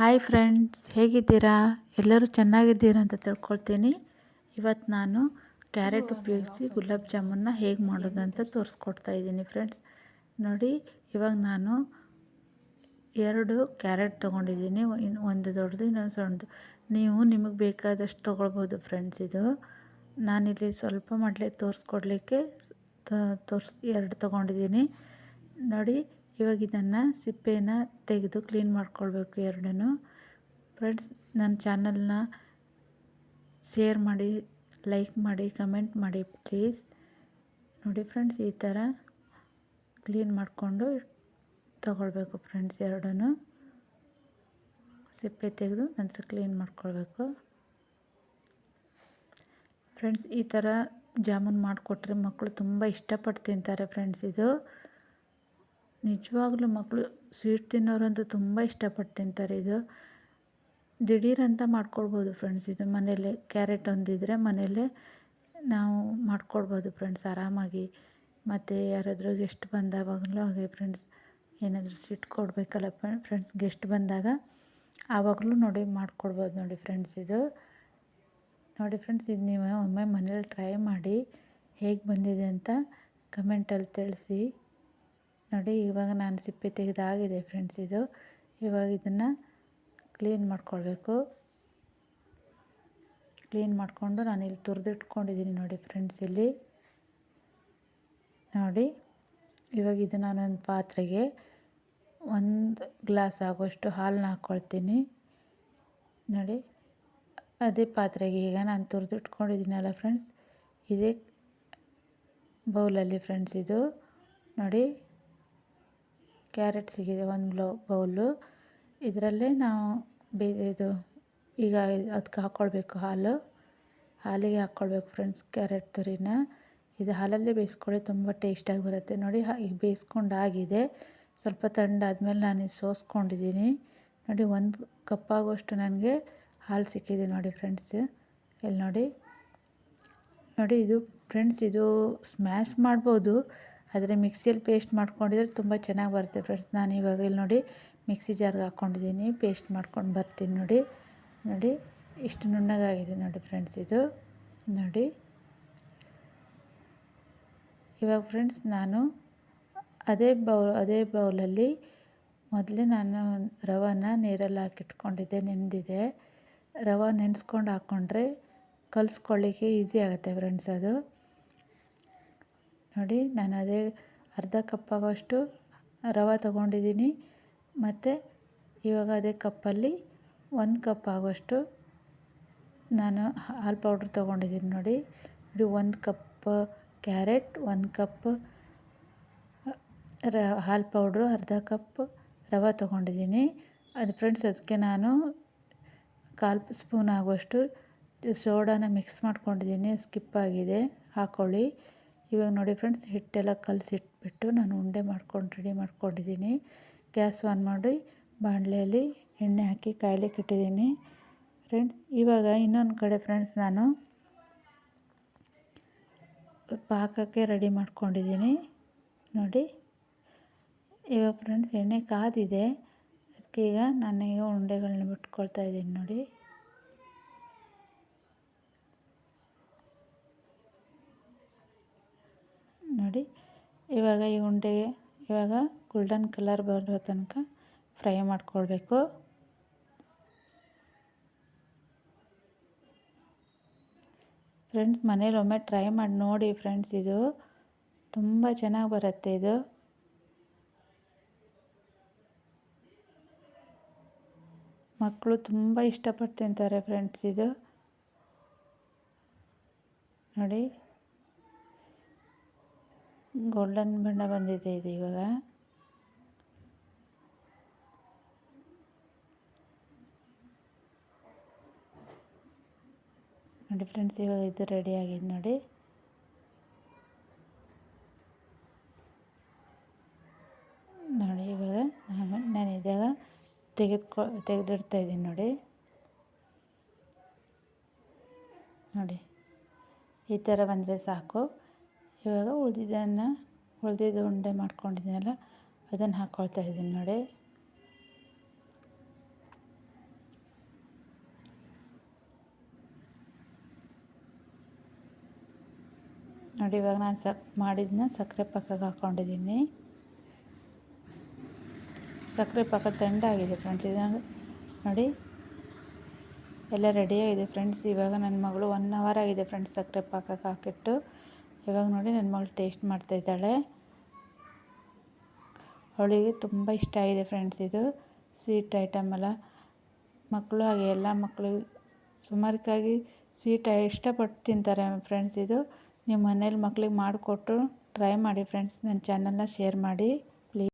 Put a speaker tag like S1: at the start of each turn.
S1: Hi friends ಹೇಗಿದ್ದೀರಾ? ಎಲ್ಲರೂ ಚೆನ್ನಾಗಿದ್ದೀರಾ ಅಂತ ತಿಳ್ಕೊಳ್ತೀನಿ. ಇವತ್ತು ನಾನು ಕ್ಯಾರೆಟ್ ಉಪಯೋಗಿಸಿ ಗುಲಾಬ್ ಜಾಮೂನ್ನ ಹೇಗೆ ಮಾಡೋದು ಅಂತ ತೋರಿಸ್ಕೊಡ್ತಾ ಇದ್ದೀನಿ ಫ್ರೆಂಡ್ಸ್ ನೋಡಿ, ಇವಾಗ ನಾನು ಎರಡು ಕ್ಯಾರೆಟ್ ತೊಗೊಂಡಿದ್ದೀನಿ. ಒಂದು ದೊಡ್ಡದು, ಇನ್ನೊಂದು ಸಣ್ಣದು. ನೀವು ನಿಮಗೆ ಬೇಕಾದಷ್ಟು ತೊಗೊಳ್ಬೋದು ಫ್ರೆಂಡ್ಸ್ ಇದು. ನಾನಿಲ್ಲಿ ಸ್ವಲ್ಪ ಮಾಡಲಿ ತೋರಿಸ್ಕೊಡ್ಲಿಕ್ಕೆ ತೋರಿಸ್ ಎರಡು ತೊಗೊಂಡಿದ್ದೀನಿ. ನೋಡಿ ಇವಾಗ ಇದನ್ನು ಸಿಪ್ಪೆನ ತೆಗೆದು ಕ್ಲೀನ್ ಮಾಡ್ಕೊಳ್ಬೇಕು ಎರಡೂ ಫ್ರೆಂಡ್ಸ್ ನನ್ನ ಚಾನಲ್ನ ಶೇರ್ ಮಾಡಿ ಲೈಕ್ ಮಾಡಿ ಕಮೆಂಟ್ ಮಾಡಿ ಪ್ಲೀಸ್ ನೋಡಿ ಫ್ರೆಂಡ್ಸ್ ಈ ಥರ ಕ್ಲೀನ್ ಮಾಡಿಕೊಂಡು ತಗೊಳ್ಬೇಕು ಫ್ರೆಂಡ್ಸ್ ಎರಡೂ ಸಿಪ್ಪೆ ತೆಗೆದು ನಂತರ ಕ್ಲೀನ್ ಮಾಡ್ಕೊಳ್ಬೇಕು. ಫ್ರೆಂಡ್ಸ್ ಈ ಥರ ಜಾಮೂನ್ ಮಾಡಿಕೊಟ್ರೆ ಮಕ್ಕಳು ತುಂಬ ಇಷ್ಟಪಟ್ಟು ತಿಂತಾರೆ ಫ್ರೆಂಡ್ಸ್ ಇದು. ನಿಜವಾಗ್ಲೂ ಮಕ್ಕಳು ಸ್ವೀಟ್ ತಿನ್ನೋರಂತೂ ತುಂಬ ಇಷ್ಟಪಟ್ಟು ತಿಂತಾರೆ ಇದು. ದಿಢೀರಂತ ಮಾಡ್ಕೊಳ್ಬೋದು ಫ್ರೆಂಡ್ಸ್, ಇದು ಮನೆಯಲ್ಲೇ ಕ್ಯಾರೆಟ್ ಒಂದಿದ್ರೆ ಮನೆಯಲ್ಲೇ ನಾವು ಮಾಡ್ಕೊಳ್ಬೋದು ಫ್ರೆಂಡ್ಸ್ ಆರಾಮಾಗಿ. ಮತ್ತು ಯಾರಾದರೂ ಗೆಸ್ಟ್ ಬಂದಾವಾಗಲೂ ಹಾಗೆ ಫ್ರೆಂಡ್ಸ್, ಏನಾದರೂ ಸ್ವೀಟ್ ಕೊಡಬೇಕಲ್ಲ ಫ್ರೆಂಡ್ಸ್, ಗೆಸ್ಟ್ ಬಂದಾಗ ಆವಾಗಲೂ ನೋಡಿ ಮಾಡ್ಕೊಡ್ಬೋದು ನೋಡಿ ಫ್ರೆಂಡ್ಸ್ ಇದು. ನೋಡಿ ಫ್ರೆಂಡ್ಸ್, ಇದು ನೀವು ಒಮ್ಮೆ ಮನೇಲಿ ಟ್ರೈ ಮಾಡಿ ಹೇಗೆ ಬಂದಿದೆ ಅಂತ ಕಮೆಂಟಲ್ಲಿ ತಿಳಿಸಿ. ನೋಡಿ, ಇವಾಗ ನಾನು ಸಿಪ್ಪೆ ತೆಗೆದಾಗಿದೆ ಫ್ರೆಂಡ್ಸ್ ಇದು. ಇವಾಗ ಇದನ್ನು ಕ್ಲೀನ್ ಮಾಡ್ಕೊಳ್ಬೇಕು. ಕ್ಲೀನ್ ಮಾಡಿಕೊಂಡು ನಾನು ಇಲ್ಲಿ ತುರಿದಿಟ್ಕೊಂಡಿದ್ದೀನಿ ನೋಡಿ ಫ್ರೆಂಡ್ಸ್ ಇಲ್ಲಿ. ನೋಡಿ, ಇವಾಗ ಇದು ನಾನೊಂದು ಪಾತ್ರೆಗೆ ಒಂದು ಗ್ಲಾಸ್ ಆಗುವಷ್ಟು ಹಾಲನ್ನ ಹಾಕ್ಕೊಳ್ತೀನಿ ನೋಡಿ, ಅದೇ ಪಾತ್ರೆಗೆ ಈಗ ನಾನು ತುರಿದಿಟ್ಕೊಂಡಿದ್ದೀನಲ್ಲ ಫ್ರೆಂಡ್ಸ್ ಇದೇ ಬೌಲಲ್ಲಿ ಫ್ರೆಂಡ್ಸ್ ಇದು. ನೋಡಿ ಕ್ಯಾರೆಟ್ ಸಿಗಿದೆ, ಒಂದು ಬ್ಲೌ ಬೌಲು. ಇದರಲ್ಲೇ ನಾವು ಬೇ ಇದು, ಈಗ ಅದಕ್ಕೆ ಹಾಕ್ಕೊಳ್ಬೇಕು ಹಾಲು. ಹಾಲಿಗೆ ಹಾಕ್ಕೊಳ್ಬೇಕು ಫ್ರೆಂಡ್ಸ್ ಕ್ಯಾರೆಟ್ ತುರಿನ. ಇದು ಹಾಲಲ್ಲೇ ಬೇಯಿಸ್ಕೊಳ್ಳಿ, ತುಂಬ ಟೇಸ್ಟಾಗಿ ಬರುತ್ತೆ. ನೋಡಿ ಈಗ ಬೇಯಿಸ್ಕೊಂಡಾಗಿದೆ ಸ್ವಲ್ಪ ತಣ್ಣಾದ್ಮೇಲೆ ನಾನು ಇದು ಸೋಸ್ಕೊಂಡಿದ್ದೀನಿ. ನೋಡಿ, ಒಂದು ಕಪ್ಪಾಗುವಷ್ಟು ನನಗೆ ಹಾಲು ಸಿಕ್ಕಿದೆ ನೋಡಿ ಫ್ರೆಂಡ್ಸ್. ಇಲ್ಲಿ ನೋಡಿ. ನೋಡಿ, ಇದು ಫ್ರೆಂಡ್ಸ್, ಇದು ಸ್ಮ್ಯಾಶ್ ಮಾಡ್ಬೋದು. ಆದರೆ ಮಿಕ್ಸಿಯಲ್ಲಿ ಪೇಸ್ಟ್ ಮಾಡ್ಕೊಂಡಿದ್ರೆ ತುಂಬ ಚೆನ್ನಾಗಿ ಬರುತ್ತೆ ಫ್ರೆಂಡ್ಸ್. ನಾನು ಇವಾಗ ಇಲ್ಲಿ ನೋಡಿ ಮಿಕ್ಸಿ ಜಾರ್ಗೆ ಹಾಕ್ಕೊಂಡಿದ್ದೀನಿ. ಪೇಸ್ಟ್ ಮಾಡ್ಕೊಂಡು ಬರ್ತೀನಿ ನೋಡಿ. ನೋಡಿ, ಇಷ್ಟು ನುಣ್ಣಗಾಗಿದೆ ನೋಡಿ ಫ್ರೆಂಡ್ಸ್ ಇದು. ನೋಡಿ. ಇವಾಗ ಫ್ರೆಂಡ್ಸ್ ನಾನು ಅದೇ ಬೌಲ್, ಅದೇ ಬೌಲಲ್ಲಿ ಮೊದಲೇ ನಾನು ರವಾನ ನೀರಲ್ಲಿ ಹಾಕಿಟ್ಕೊಂಡಿದ್ದೆ, ನೆಂದಿದೆ. ರವೆ ನೆನೆಸ್ಕೊಂಡು ಹಾಕ್ಕೊಂಡ್ರೆ ಕಲಿಸ್ಕೊಳ್ಳಿಕ್ಕೆ ಈಸಿ ಆಗುತ್ತೆ ಫ್ರೆಂಡ್ಸ್ ಅದು. ನೋಡಿ, ನಾನು ಅದೇ ಅರ್ಧ ಕಪ್ ಆಗೋಷ್ಟು ರವೆ ತಗೊಂಡಿದ್ದೀನಿ. ಮತ್ತು ಇವಾಗ ಅದೇ ಕಪ್ಪಲ್ಲಿ ಒಂದು ಕಪ್ ಆಗೋಷ್ಟು ನಾನು ಹಾಲು ಪೌಡ್ರ್ ತೊಗೊಂಡಿದ್ದೀನಿ ನೋಡಿ. ನೋಡಿ ಒಂದು ಕಪ್ ಕ್ಯಾರೆಟ್, ಒಂದು ಕಪ್ ರ, ಹಾಲು ಪೌಡ್ರು, ಅರ್ಧ ಕಪ್ ರವೆ ತೊಗೊಂಡಿದ್ದೀನಿ. ಅದು ಫ್ರೆಂಡ್ಸ್, ಅದಕ್ಕೆ ನಾನು ಕಾಲು ಸ್ಪೂನ್ ಆಗುವಷ್ಟು ಸೋಡಾನ ಮಿಕ್ಸ್ ಮಾಡ್ಕೊಂಡಿದ್ದೀನಿ. ಸ್ಕಿಪ್ ಆಗಿದೆ ಹಾಕ್ಕೊಳ್ಳಿ ಇವಾಗ ನೋಡಿ ಫ್ರೆಂಡ್ಸ್ ಹಿಟ್ಟೆಲ್ಲ ಕಲಸಿಟ್ಬಿಟ್ಟು ನಾನು ಉಂಡೆ ಮಾಡ್ಕೊಂಡು ರೆಡಿ ಮಾಡ್ಕೊಂಡಿದ್ದೀನಿ. ಗ್ಯಾಸ್ ಆನ್ ಮಾಡಿ ಬಾಣಲೆಯಲ್ಲಿ ಎಣ್ಣೆ ಹಾಕಿ ಕಾಯಲಿಕ್ಕೆ ಇಟ್ಟಿದ್ದೀನಿ. ಫ್ರೆಂಡ್ಸ್ ಇವಾಗ ಇನ್ನೊಂದು ಕಡೆ ಫ್ರೆಂಡ್ಸ್ ನಾನು ಪಾಕಕ್ಕೆ ರೆಡಿ ಮಾಡ್ಕೊಂಡಿದ್ದೀನಿ. ನೋಡಿ, ಇವಾಗ ಫ್ರೆಂಡ್ಸ್ ಎಣ್ಣೆ ಕಾದಿದೆ. ಅದಕ್ಕೆ ಈಗ ನಾನೀಗ ಉಂಡೆಗಳನ್ನ ಬಿಟ್ಕೊಳ್ತಾ ಇದ್ದೀನಿ ನೋಡಿ ನೋಡಿ. ಇವಾಗ ಈ ಉಂಡೆಗೆ ಇವಾಗ ಗೋಲ್ಡನ್ ಕಲರ್ ಬರೋ ತನಕ ಫ್ರೈ ಮಾಡ್ಕೊಳ್ಬೇಕು. ಫ್ರೆಂಡ್ಸ್ ಮನೇಲಿ ಒಮ್ಮೆ ಟ್ರೈ ಮಾಡಿ ನೋಡಿ ಫ್ರೆಂಡ್ಸ್ ಇದು ತುಂಬ ಚೆನ್ನಾಗಿ ಬರುತ್ತೆ ಇದು. ಮಕ್ಕಳು ತುಂಬ ಇಷ್ಟಪಟ್ಟು ತಿಂತಾರೆ ಫ್ರೆಂಡ್ಸ್ ಇದು. ನೋಡಿ. ಗೋಲ್ಡನ್ ಬಣ್ಣ ಬಂದಿದೆ ಇದು ಇವಾಗ. ನೋಡಿ ಫ್ರೆಂಡ್ಸ್, ಇವಾಗ ಇದು ರೆಡಿ ಆಗಿದೆ ನೋಡಿ. ನೋಡಿ ಇವಾಗ ನಾನು ಇದಾಗ ತೆಗೆದುಕೊ, ತೆಗೆದಿಡ್ತಾ ಇದ್ದೀನಿ ನೋಡಿ. ನೋಡಿ, ಈ ಥರ ಬಂದರೆ ಸಾಕು. ಇವಾಗ ಉಳಿದಿದ್ದನ್ನು ಉಳಿದಿದ್ದು ಉಂಡೆ ಮಾಡ್ಕೊಂಡಿದ್ದೀನಲ್ಲ, ಅದನ್ನು ಹಾಕ್ಕೊಳ್ತಾ ಇದ್ದೀನಿ ನೋಡಿ. ನೋಡಿ, ಇವಾಗ ನಾನು ಸಕ್ ಮಾಡಿದ್ದನ್ನ ಸಕ್ಕರೆ ಪಕ್ಕಕ್ಕೆ ಹಾಕ್ಕೊಂಡಿದ್ದೀನಿ ಸಕ್ಕರೆ ಪಾಕ ಆಗಿದೆ ಫ್ರೆಂಡ್ಸ್ ಇದನ್ನು ನೋಡಿ, ಎಲ್ಲ ರೆಡಿಯಾಗಿದೆ ಫ್ರೆಂಡ್ಸ್ ಇವಾಗ ನನ್ನ ಮಗಳು ಒನ್ ಅವರ್ ಆಗಿದೆ ಫ್ರೆಂಡ್ಸ್ ಸಕ್ಕರೆ ಪಾಕಕ್ಕೆ ಹಾಕಿಟ್ಟು. ಇವಾಗ ನೋಡಿ ನನ್ನ ಮಗಳು ಟೇಸ್ಟ್ ಮಾಡ್ತಾಯಿದ್ದಾಳೆ ಅವಳಿಗೆ ತುಂಬ ಇಷ್ಟ ಆಗಿದೆ ಫ್ರೆಂಡ್ಸ್ ಇದು ಸ್ವೀಟ್ ಐಟಮ್ ಎಲ್ಲ. ಮಕ್ಕಳು ಹಾಗೆ ಎಲ್ಲ ಮಕ್ಕಳು ಸುಮಾರಕ್ಕಾಗಿ ಸ್ವೀಟ್ ಇಷ್ಟಪಟ್ಟು ತಿಂತಾರೆ ಫ್ರೆಂಡ್ಸ್ ಇದು. ನಿಮ್ಮ ಮನೇಲಿ ಮಕ್ಕಳಿಗೆ ಮಾಡಿಕೊಟ್ಟು ಟ್ರೈ ಮಾಡಿ ಫ್ರೆಂಡ್ಸ್, ನನ್ನ ಚಾನಲ್ನ ಶೇರ್ ಮಾಡಿ.